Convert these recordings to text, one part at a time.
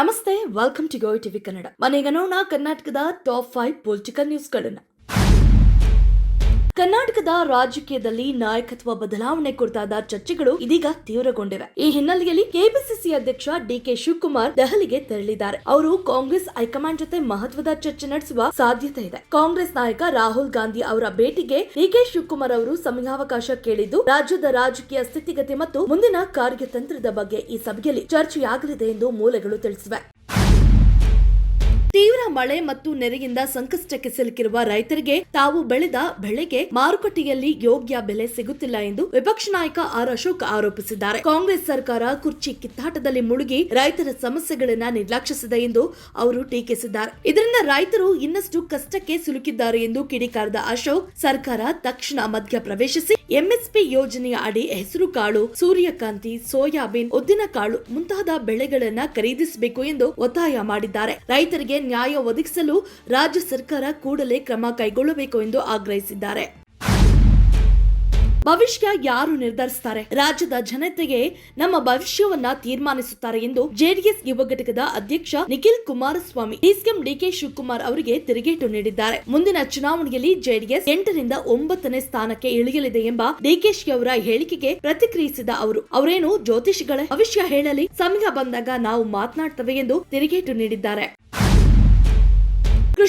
ನಮಸ್ತೆ welcome to go TV Kannada ಮನೆಗನೋಣ ಕರ್ನಾಟಕದ top five political ನ್ಯೂಸ್ಗಳನ್ನ ಕರ್ನಾಟಕದ ರಾಜಕೀಯದಲ್ಲಿ ನಾಯಕತ್ವ ಬದಲಾವಣೆ ಕುರಿತಾದ ಚರ್ಚೆಗಳು ಇದೀಗ ತೀವ್ರಗೊಂಡಿವೆ. ಈ ಹಿನ್ನೆಲೆಯಲ್ಲಿ ಕೆಪಿಸಿಸಿ ಅಧ್ಯಕ್ಷ ಡಿಕೆ ಶಿವಕುಮಾರ್ ದೆಹಲಿಗೆ ತೆರಳಿದ್ದಾರೆ. ಅವರು ಕಾಂಗ್ರೆಸ್ ಹೈಕಮಾಂಡ್ ಜೊತೆ ಮಹತ್ವದ ಚರ್ಚೆ ನಡೆಸುವ ಸಾಧ್ಯತೆ ಇದೆ. ಕಾಂಗ್ರೆಸ್ ನಾಯಕ ರಾಹುಲ್ ಗಾಂಧಿ ಅವರ ಭೇಟಿಗೆ ಡಿಕೆ ಶಿವಕುಮಾರ್ ಅವರು ಸಮಯಾವಕಾಶ ಕೇಳಿದ್ದು, ರಾಜ್ಯದ ರಾಜಕೀಯ ಸ್ಥಿತಿಗತಿ ಮತ್ತು ಮುಂದಿನ ಕಾರ್ಯತಂತ್ರದ ಬಗ್ಗೆ ಈ ಸಭೆಯಲ್ಲಿ ಚರ್ಚೆಯಾಗಲಿದೆ ಎಂದು ಮೂಲಗಳು ತಿಳಿಸಿವೆ. ತೀವ್ರ ಮಳೆ ಮತ್ತು ನೆರೆಯಿಂದ ಸಂಕಷ್ಟಕ್ಕೆ ಸಿಲುಕಿರುವ ರೈತರಿಗೆ ತಾವು ಬೆಳೆದ ಬೆಳೆಗೆ ಮಾರುಕಟ್ಟೆಯಲ್ಲಿ ಯೋಗ್ಯ ಬೆಲೆ ಸಿಗುತ್ತಿಲ್ಲ ಎಂದು ವಿಪಕ್ಷ ನಾಯಕ ಆರ್ ಅಶೋಕ್ ಆರೋಪಿಸಿದ್ದಾರೆ. ಕಾಂಗ್ರೆಸ್ ಸರ್ಕಾರ ಕುರ್ಚಿ ಕಿತ್ತಾಟದಲ್ಲಿ ಮುಳುಗಿ ರೈತರ ಸಮಸ್ಯೆಗಳನ್ನ ನಿರ್ಲಕ್ಷಿಸಿದೆ ಎಂದು ಅವರು ಟೀಕಿಸಿದ್ದಾರೆ. ಇದರಿಂದ ರೈತರು ಇನ್ನಷ್ಟು ಕಷ್ಟಕ್ಕೆ ಸಿಲುಕಿದ್ದಾರೆ ಎಂದು ಕಿಡಿಕಾರದ ಅಶೋಕ್ ಸರ್ಕಾರ ತಕ್ಷಣ ಮಧ್ಯ ಪ್ರವೇಶಿಸಿ ಎಂಎಸ್ಪಿ ಯೋಜನೆಯ ಅಡಿ ಹೆಸರು ಕಾಳು, ಸೂರ್ಯಕಾಂತಿ, ಸೋಯಾಬೀನ್, ಉದ್ದಿನ ಕಾಳು ಮುಂತಾದ ಬೆಳೆಗಳನ್ನ ಖರೀದಿಸಬೇಕು ಎಂದು ಒತ್ತಾಯ ಮಾಡಿದ್ದಾರೆ. ರೈತರಿಗೆ ನ್ಯಾಯ ಒದಗಿಸಲು ರಾಜ್ಯ ಸರ್ಕಾರ ಕೂಡಲೇ ಕ್ರಮ ಕೈಗೊಳ್ಳಬೇಕು ಎಂದು ಆಗ್ರಹಿಸಿದ್ದಾರೆ. ಭವಿಷ್ಯ ಯಾರು ನಿರ್ಧರಿಸುತ್ತಾರೆ ರಾಜ್ಯದ ಜನತೆಗೆ ನಮ್ಮ ಭವಿಷ್ಯವನ್ನ ತೀರ್ಮಾನಿಸುತ್ತಾರೆ ಎಂದು ಜೆಡಿಎಸ್ ಯುವ ಘಟಕದ ಅಧ್ಯಕ್ಷ Nikhil Kumaraswamy DCM D K Shivakumar ಅವರಿಗೆ ತಿರುಗೇಟು ನೀಡಿದ್ದಾರೆ. ಮುಂದಿನ ಚುನಾವಣೆಯಲ್ಲಿ ಜೆಡಿಎಸ್ ಎಂಟರಿಂದ ಒಂಬತ್ತನೇ ಸ್ಥಾನಕ್ಕೆ ಇಳಿಯಲಿದೆ ಎಂಬ ಡಿಕೆಶಿ ಅವರ ಹೇಳಿಕೆಗೆ ಪ್ರತಿಕ್ರಿಯಿಸಿದ ಅವರು, ಅವರೇನು ಜ್ಯೋತಿಷಿಗಳೇ ಭವಿಷ್ಯ ಹೇಳಲಿ, ಸಮಯ ಬಂದಾಗ ನಾವು ಮಾತನಾಡ್ತವೆ ಎಂದು ತಿರುಗೇಟು ನೀಡಿದ್ದಾರೆ.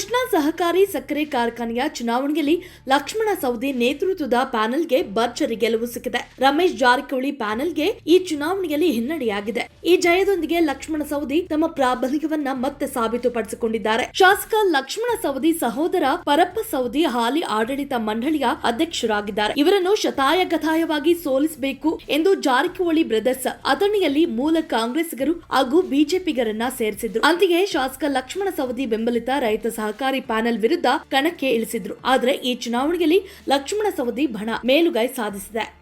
ಕೃಷ್ಣಾ ಸಹಕಾರಿ ಸಕ್ಕರೆ ಕಾರ್ಖಾನೆಯ ಚುನಾವಣೆಯಲ್ಲಿ ಲಕ್ಷ್ಮಣ ಸೌದಿ ನೇತೃತ್ವದ ಪ್ಯಾನೆಲ್ಗೆ ಭರ್ಜರಿ ಗೆಲುವು ಸಿಕ್ಕಿದೆ. ರಮೇಶ್ ಜಾರಕಿಹೊಳಿ ಪ್ಯಾನೆಲ್ಗೆ ಈ ಚುನಾವಣೆಯಲ್ಲಿ ಹಿನ್ನಡೆಯಾಗಿದೆ. ಈ ಜಯದೊಂದಿಗೆ ಲಕ್ಷ್ಮಣ ಸೌದಿ ತಮ್ಮ ಪ್ರಾಬಲ್ಯವನ್ನ ಮತ್ತೆ ಸಾಬೀತುಪಡಿಸಿಕೊಂಡಿದ್ದಾರೆ. ಶಾಸಕ ಲಕ್ಷ್ಮಣ ಸೌದಿ ಸಹೋದರ ಪರಪ್ಪ ಸೌದಿ ಹಾಲಿ ಆಡಳಿತ ಮಂಡಳಿಯ ಅಧ್ಯಕ್ಷರಾಗಿದ್ದಾರೆ. ಇವರನ್ನು ಶತಾಯಗತಾಯವಾಗಿ ಸೋಲಿಸಬೇಕು ಎಂದು ಜಾರಕಿಹೊಳಿ ಬ್ರದರ್ಸ್ ಅಥಣಿಯಲ್ಲಿ ಮೂಲ ಕಾಂಗ್ರೆಸ್ಸಿಗರು ಹಾಗೂ ಬಿಜೆಪಿಗರನ್ನ ಸೇರಿಸಿದ್ರು. ಅಂತೆಯೇ ಶಾಸಕ ಲಕ್ಷ್ಮಣ ಸವದಿ ಬೆಂಬಲಿತ ರೈತ ಸಹಕಾರಿ ಪ್ಯಾನೆಲ್ ವಿರುದ್ಧ ಕಣಕ್ಕೆ ಇಳಿಸಿದ್ರು. ಆದರೆ ಈ ಚುನಾವಣೆಯಲ್ಲಿ ಲಕ್ಷ್ಮಣ ಸವದಿ ಬಣ ಮೇಲುಗೈ ಸಾಧಿಸಿದೆ.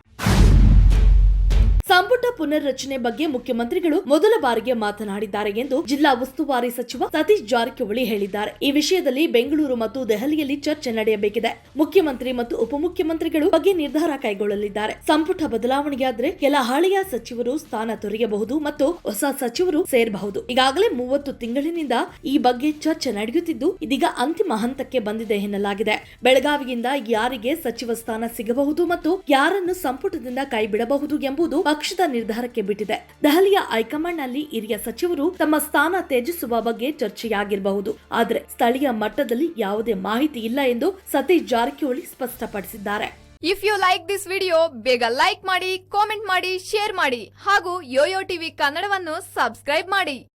ಸಂಪುಟ ಪುನರ್ರಚನೆ ಬಗ್ಗೆ ಮುಖ್ಯಮಂತ್ರಿಗಳು ಮೊದಲ ಬಾರಿಗೆ ಮಾತನಾಡಿದ್ದಾರೆ ಎಂದು ಜಿಲ್ಲಾ ಉಸ್ತುವಾರಿ ಸಚಿವ ಸತೀಶ್ ಜಾರಕಿಹೊಳಿ ಹೇಳಿದ್ದಾರೆ. ಈ ವಿಷಯದಲ್ಲಿ ಬೆಂಗಳೂರು ಮತ್ತು ದೆಹಲಿಯಲ್ಲಿ ಚರ್ಚೆ ನಡೆಯಬೇಕಿದೆ. ಮುಖ್ಯಮಂತ್ರಿ ಮತ್ತು ಉಪಮುಖ್ಯಮಂತ್ರಿಗಳು ಬಗ್ಗೆ ನಿರ್ಧಾರ ಕೈಗೊಳ್ಳಲಿದ್ದಾರೆ. ಸಂಪುಟ ಬದಲಾವಣೆಯಾದ್ರೆ ಕೆಲ ಹಳೆಯ ಸಚಿವರು ಸ್ಥಾನ ತೊರೆಯಬಹುದು ಮತ್ತು ಹೊಸ ಸಚಿವರು ಸೇರಬಹುದು. ಈಗಾಗಲೇ ಮೂವತ್ತು ತಿಂಗಳಿನಿಂದ ಈ ಬಗ್ಗೆ ಚರ್ಚೆ ನಡೆಯುತ್ತಿದ್ದು, ಇದೀಗ ಅಂತಿಮ ಹಂತಕ್ಕೆ ಬಂದಿದೆ ಎನ್ನಲಾಗಿದೆ. ಬೆಳಗಾವಿಯಿಂದ ಯಾರಿಗೆ ಸಚಿವ ಸ್ಥಾನ ಸಿಗಬಹುದು ಮತ್ತು ಯಾರನ್ನು ಸಂಪುಟದಿಂದ ಕೈಬಿಡಬಹುದು ಎಂಬುದು ಪಕ್ಷದ ನಿರ್ಧಾರಕ್ಕೆ ಬಿಟ್ಟಿದೆ. ದೆಹಲಿಯ ಹೈಕಮಾಂಡ್ನಲ್ಲಿ ಹಿರಿಯ ಸಚಿವರು ತಮ್ಮ ಸ್ಥಾನ ತ್ಯಜಿಸುವ ಬಗ್ಗೆ ಚರ್ಚೆಯಾಗಿರಬಹುದು. ಆದರೆ ಸ್ಥಳೀಯ ಮಟ್ಟದಲ್ಲಿ ಯಾವುದೇ ಮಾಹಿತಿ ಇಲ್ಲ ಎಂದು ಸತೀಶ್ ಜಾರಕಿಹೊಳಿ ಸ್ಪಷ್ಟಪಡಿಸಿದ್ದಾರೆ. If you like this video ಬೇಗ ಲೈಕ್ ಮಾಡಿ ಕಾಮೆಂಟ್ ಮಾಡಿ ಶೇರ್ ಮಾಡಿ ಹಾಗೂ ಯೋಯೋ ಟಿವಿ ಕನ್ನಡವನ್ನು ಸಬ್ಸ್ಕ್ರೈಬ್ ಮಾಡಿ.